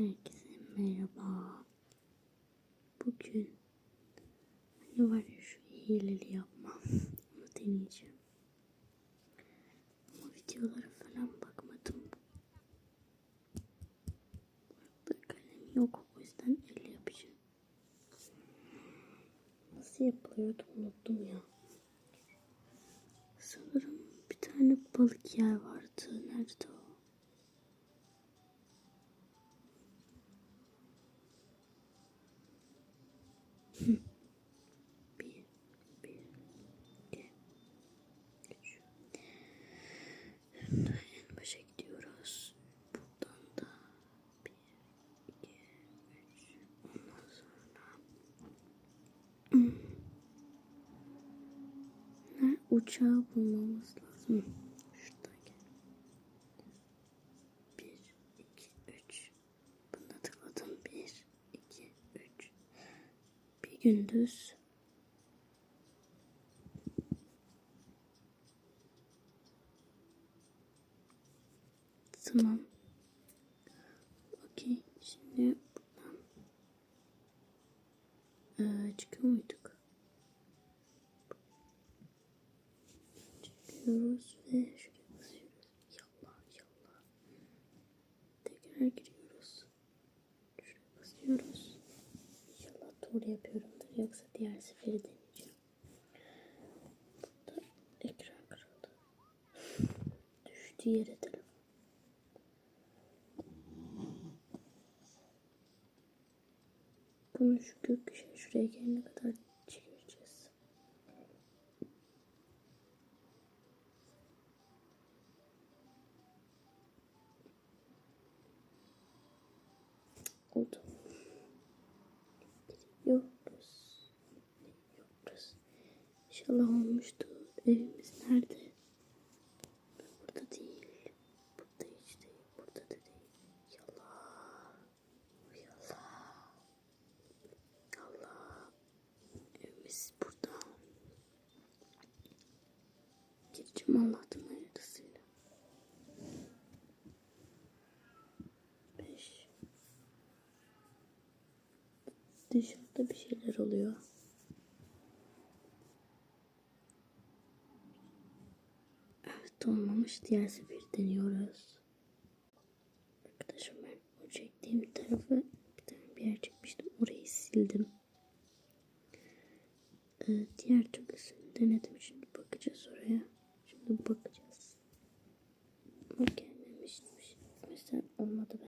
Herkese merhaba. Bugün hani var ya şu hileli yapmam. Onu deneyeceğim. Ama videolara falan bakmadım. Burada kalem yok. O yüzden elle yapacağım. Nasıl yapılıyordu unuttum ya. Sanırım bir tane balık yer vardı. Nerede o? Bir, bir, iki, üç. En başa gidiyoruz. Buradan da bir, iki, üç. Ondan sonra? Uçağı bulmamız lazım. Şuradan gel. Bir, iki, üç. Bunda tıkladım. Bir, iki, üç. Bir gündüz. Tamam. Okey. Şimdi buradan ee, çıkıyor muyduk? Çıkıyoruz ve şuraya basıyoruz. Yallah yallah. Tekrar giriyoruz. Şuraya basıyoruz. İnşallah doğru yapıyorumdur. Yoksa diğer seferi deneyeceğim. Burada ekran kırıldı. Düştü yere telefon. Bunu şu gökkuşağı şuraya gelene kadar çevireceğiz. Oldu. Gidiyoruz. Gidiyoruz. İnşallah olmuştur. Evimiz nerede? Burada değil. Burada değil. Burada da değil. Yallah. Yallah. Allah. Evimiz burada. Gireceğim Allah'tan hayırlısıyla. Beş. Dışarıda bir şeyler oluyor. Evet olmamış. Diğer sefer deniyoruz. Arkadaşım ben o çektiğim tarafı bir tane bir yer çekmiştim. Orayı sildim. Ee, diğer türlüsünü denedim.